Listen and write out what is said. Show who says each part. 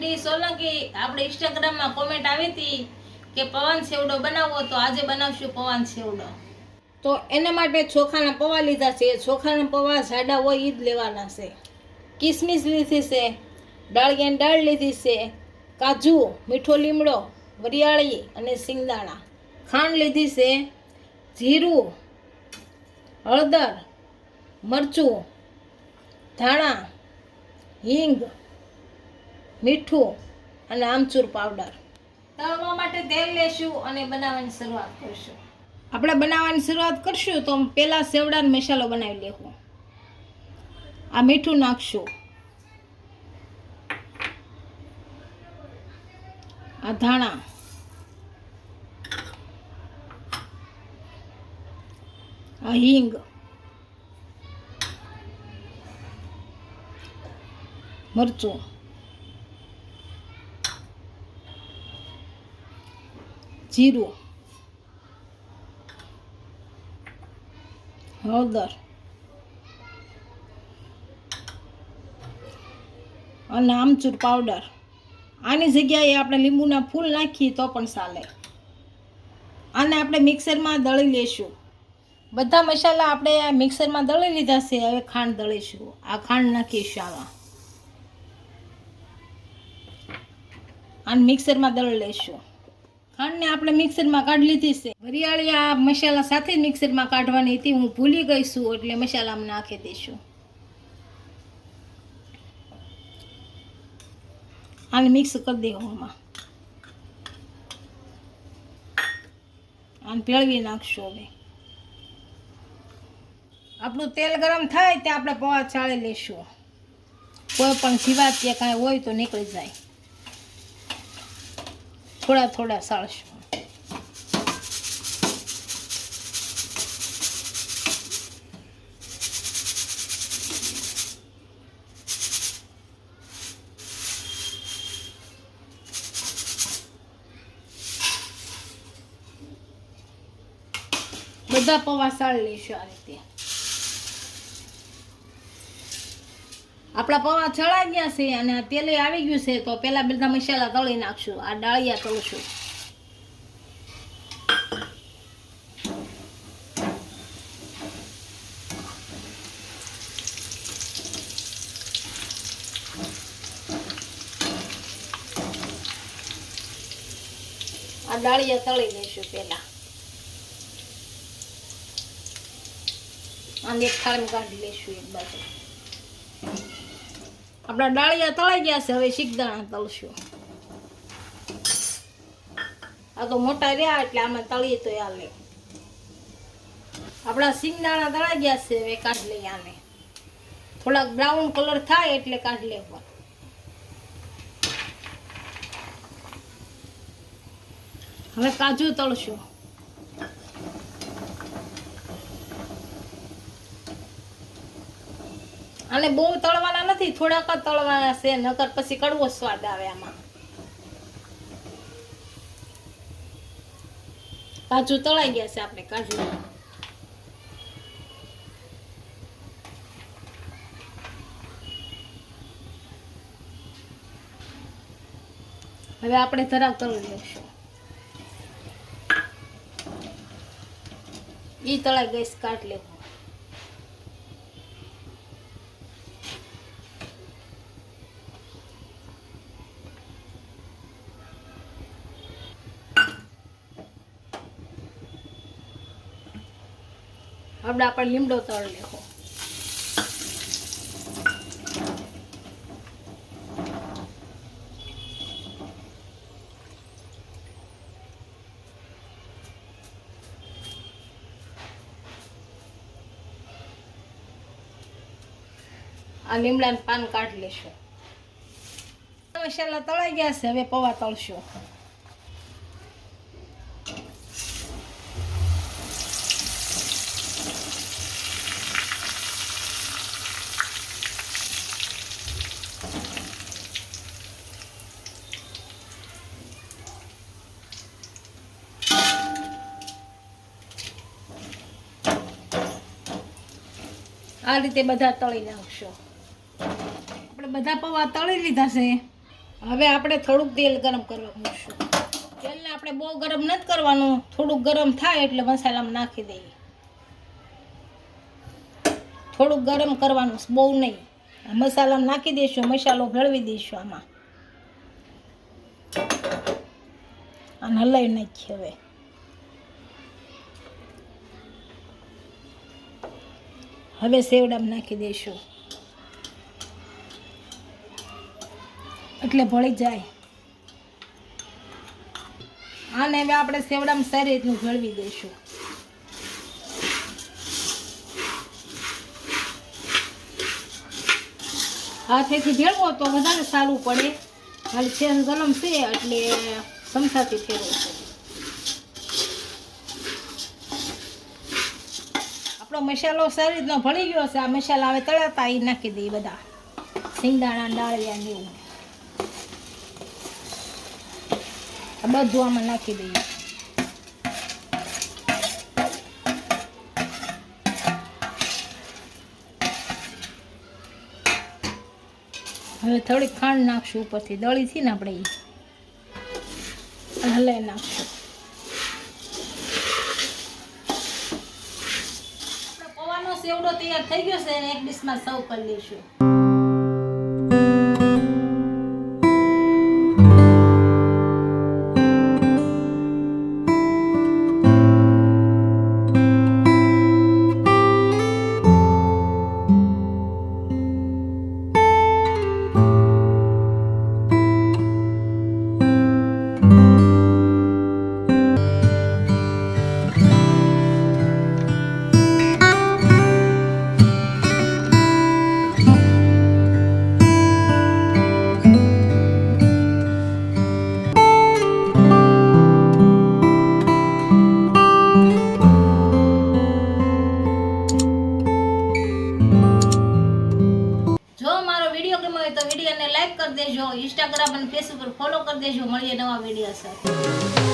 Speaker 1: D Solanki આપણે ઇન્સ્ટાગ્રામમાં comment આવી હતી કે પવન સેવડો બનાવો તો આજે બનાવશું પવન સેવડો તો એના માટે ચોખાના પૌવા લીધા છે. ચોખાના પૌવા જાડા હોય એ જ લેવાના છે. કિસમિસ લીધી છે ડાળિયાની દાળ લીધી છે, કાજુ, મીઠો લીમડો, વરિયાળી અને સિંગદાણા ખાંડ લીધી છે, જીરું, હળદર, મરચું, ધાણા, હિંગ મીઠું અને આમચૂર પાવડર તળવા માટે તેલ લેશું અને બનાવવાની શરૂઆત કરશું. આપણે બનાવવાની શરૂઆત કરશું તો પહેલાં સેવડાનો મસાલો બનાવી લેવું. આ મીઠું નાખશું. આ ધાણા. આ હિંગ. મરચું. જીરું. હળદર. અને આમચૂર પાવડર. આની જગ્યાએ આપણે લીંબુના ફૂલ નાખીએ તો પણ ચાલે. આને આપણે મિક્સરમાં દળી લેશું. બધા મસાલા આપણે આ મિક્સરમાં દળી લીધા છે, હવે ખાંડ દળીશું. આ ખાંડ નાખીશું આમાં. અને મિક્સરમાં દળી લઈશું ખાંડને આપણે મિક્સરમાં કાઢી લીધી છે. વરિયાળી આ મસાલા સાથે મિક્સરમાં કાઢવાની હતી. હું ભૂલી ગઈ છું, એટલે મસાલામાં નાખી દઈશું આને મિક્સ કરી દેવું આમાં આને ભેળવી નાખશું હવે. આપણું તેલ ગરમ થાય તે આપણે પવા ચાળી લઈશું કોઈ પણ જીવાત કે કાંઈ હોય તો નીકળી જાય. થોડા થોડા સાળશું. બધા પવા સાળ લઈશું આ રીતે. આપણા પૌવા ચડાઈ ગયા છે અને તેલે આવી ગયું છે, તો પેલા બધા મસાલા તળી નાખશું. આ ડાળિયા તળશું. આ ડાળિયા તળી લઈશું પેલા. અને એક થાળીમાં કાઢી લઈશું એક બાજુ. આપણા ડાળિયા તળાઈ ગયા છે, હવે શીખદાણા તળશું. આ તો મોટા રહ્યા એટલે આમાં તળીએ તો હાલે આપણા સિંગદાણા તળાઈ ગયા છે, હવે કાઢી લઈએ આને. થોડાક બ્રાઉન કલર થાય એટલે કાઢી લેવા. હવે કાજુ તળશું. અને બહુ તળવાના નથી થોડાક તળવાના છે, નકર પછી કડવો સ્વાદ આવે આમાં. કાજુ તળાઈ ગયા છે આપણે, કાજુ. હવે આપણે જરાક તળી લઈશું. ઈ તળાઈ ગઈશ કાઢ લેવું. આપણે આપણે લીમડો તળ લેવો. આ લીમડાનું પાન કાઢી લેશું. મસાલા તળાઈ ગયા છે, હવે પૌવા તળશું. આ રીતે બધા તળી નાખશો. આપણે બધા પૌવા તળી લીધા છે. હવે આપણે થોડુંક તેલ ગરમ કરવા મૂકશું. તેલને આપણે બહુ ગરમ નથી કરવાનું. થોડુંક ગરમ થાય એટલે મસાલામાં નાખી દઈએ. થોડુંક ગરમ કરવાનું બહુ નહીં. મસાલામાં નાખી દઈશું, મસાલો ભેળવી દઈશું આમાં. અને હલાવી નાખીએ હવે. હવે સેવડામાં નાખી દઈશું એટલે ભળી જાય. આને હવે આપણે સેવડામાં સારી રીતનું ભેળવી દઈશું હાથેથી ભેળવો તો વધારે સારું પડે. ખાલી છે ગરમ છે એટલે ચમચાથી ફેરવું છે મસાલો સારી ભળી ગયો છે. આ મસાલા હવે તળાતા એ નાખી દઈએ બધા. સિંગદાણા ડાળિયા ને એવું. બધું આમાં નાખી દઈએ હવે થોડીક ખાંડ નાખશું ઉપરથી. દળી છે ને આપણે એ હલાઈ નાખશું આપણો પૌવાનો સેવડો તૈયાર થઈ ગયો છે એક ડીશમાં સર્વ કરી લઈશું. ગમ્યો હોય તો વિડીયોને લાઈક કરી દેજો. ઇન્સ્ટાગ્રામ અને ફેસબુક પર ફોલો કરી દેજો. મળીએ નવા વીડિયો સાથે.